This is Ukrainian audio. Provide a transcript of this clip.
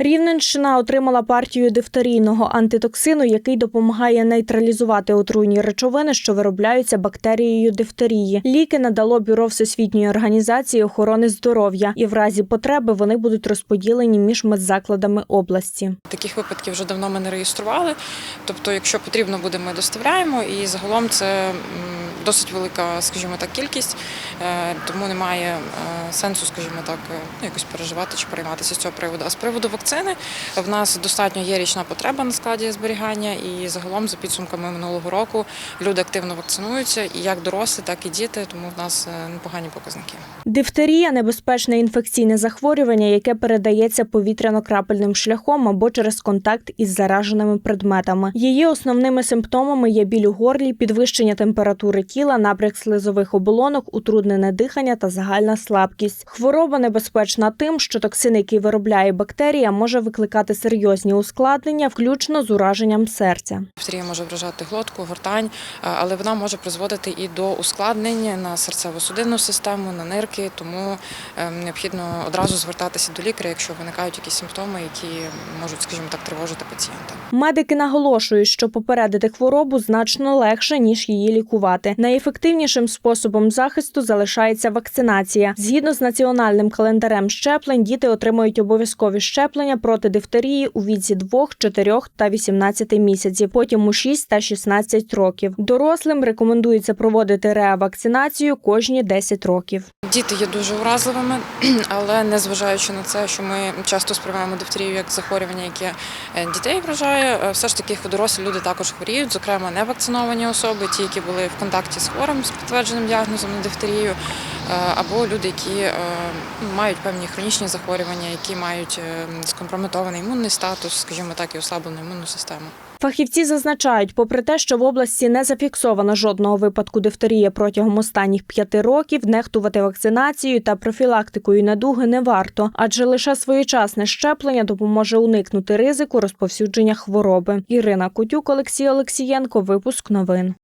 Рівненщина отримала партію дифтерійного антитоксину, який допомагає нейтралізувати отруйні речовини, що виробляються бактерією дифтерії. Ліки надало бюро Всесвітньої організації охорони здоров'я, і в разі потреби вони будуть розподілені між медзакладами області. Таких випадків вже давно ми не реєстрували. Тобто, якщо потрібно буде, ми доставляємо. І загалом це досить велика, скажімо так, кількість, е, тому немає е, сенсу, скажімо так, е, ну, якось переживати чи перейматися з цього приводу. А з приводу вакцини в нас достатньо є річна потреба на складі зберігання, і загалом за підсумками минулого року люди активно вакцинуються, і як дорослі, так і діти, тому в нас непогані показники. Дифтерія небезпечне інфекційне захворювання, яке передається повітряно-крапельним шляхом або через контакт із зараженими предметами. Її основними симптомами є біль у горлі, підвищення температури тіла, набряк слизових оболонок, утруднене дихання та загальна слабкість. Хвороба небезпечна тим, що токсин, який виробляє бактерія, може викликати серйозні ускладнення, включно з ураженням серця. Дифтерія може вражати глотку, гортань, е, але вона може призводити і до ускладнень на серцево-судинну систему, на нирки, тому е, необхідно одразу звертатися до лікаря, якщо виникають якісь симптоми, які можуть, скажімо так, тривожити пацієнта. Медики наголошують, що попередити хворобу значно легше ніж її лікувати. Найефективнішим способом захисту залишається вакцинація. Згідно з національним календарем щеплень, діти отримують обов'язкові щеплення проти дифтерії у віці 2, 4 та 18 місяців, потім у 6 та 16 років. Дорослим рекомендується проводити реавакцинацію кожні 10 років. Діти є дуже уразливими, але незважаючи на це, що ми часто сприймаємо дифтерію як захворювання, яке е, дітей вражає, е, все ж таки дорослі люди також хворіють, зокрема невакциновані особи, ті, які були в контакті з хворим з підтвердженим діагнозом на дифтерію, е, або люди, які е, мають певні хронічні захворювання, які мають е, скомпрометований імунний статус, скажімо так, і ослаблену імунну систему. Фахівці зазначають, попри те, що в області не зафіксовано жодного випадку дифтерії протягом останніх п'яти років, нехтувати вакцинацією та профілактикою недуги не варто, адже лише своєчасне щеплення допоможе уникнути ризику розповсюдження хвороби. Ірина Кутюк, Олексій Олексієнко, випуск новин.